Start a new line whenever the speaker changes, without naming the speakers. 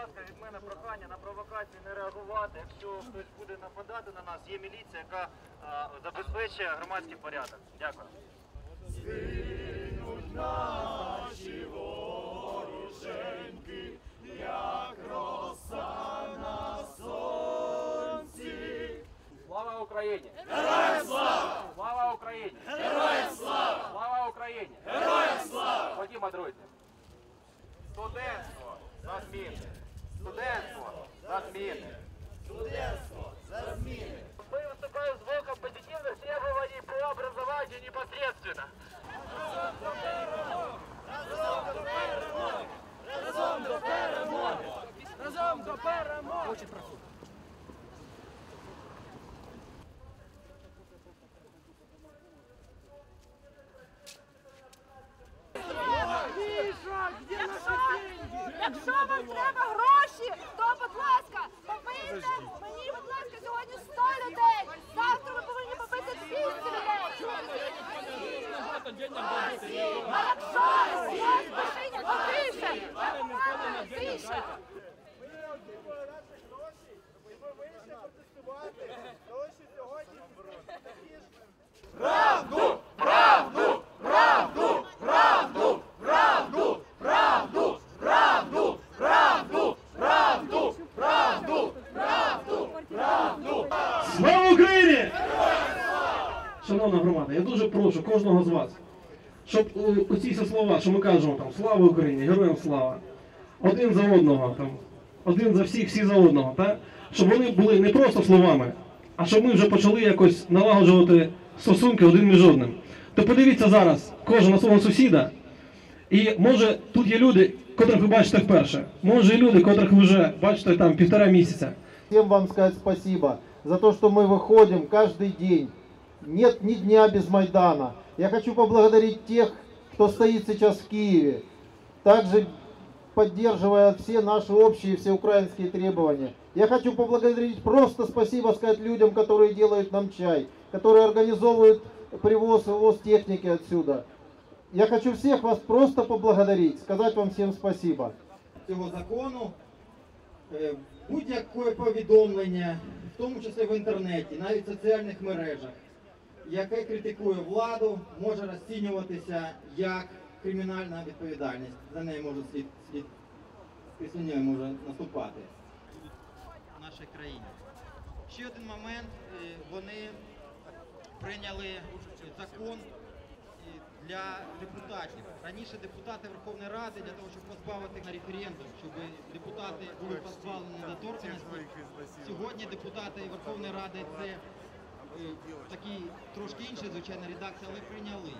ласка, від мене прохання на провокації не реагувати. Якщо хтось буде нападати на нас, є міліція, яка а, забезпечує громадський порядок. Дякую. Я роса на сонці.
Слава Україні! Героям слава! Слава Україні! Героям слава! Слава Україні! Героям слава! Ходімо, друзі! Студентство Студентство за зміни. Студентство за зміни.
Мы выступаем с блоком позитивных требований по образованию непосредственно.
Разом до перемоги! Разом до перемоги! Разом до перемоги! Очень прошу. Миша, где наши деньги? Якщо вам
треба podrží. Шановна громада, я дуже прошу кожного з вас, щоб е, оці всі слова, що ми кажемо там слава Україні, героям слава, один за одного, там, один за всіх, всі за одного, та? щоб вони були не просто словами, а щоб ми вже почали якось налагоджувати стосунки один між одним. То подивіться зараз кожен на свого сусіда, і може тут є люди, котрих ви бачите вперше, може і люди, котрих ви вже бачите там півтора місяця.
Всем вам сказать спасибо за то, что мы выходим каждый день. Нет ни дня без Майдана. Я хочу поблагодарить тех, кто стоит сейчас в Киеве, также поддерживая все наши общие всеукраинские требования. Я хочу поблагодарить, просто спасибо сказать людям, которые делают нам чай, которые организовывают привоз и ввоз техники отсюда. Я хочу всех вас просто поблагодарить, сказать вам всем спасибо.
цього закону е, будь-яке повідомлення, в тому числі в інтернеті, навіть в соціальних мережах, яке критикує владу, може розцінюватися як кримінальна відповідальність. За неї може слід, слід після неї може наступати в нашій країні. Ще один момент, е, вони прийняли закон е, для депутатів. Раніше депутати Верховної Ради для того, щоб позбавити на референдум, щоб депутати були позбавлені недоторканності. Сьогодні депутати Верховної Ради це такий трошки інший, звичайно, редакція, але прийняли.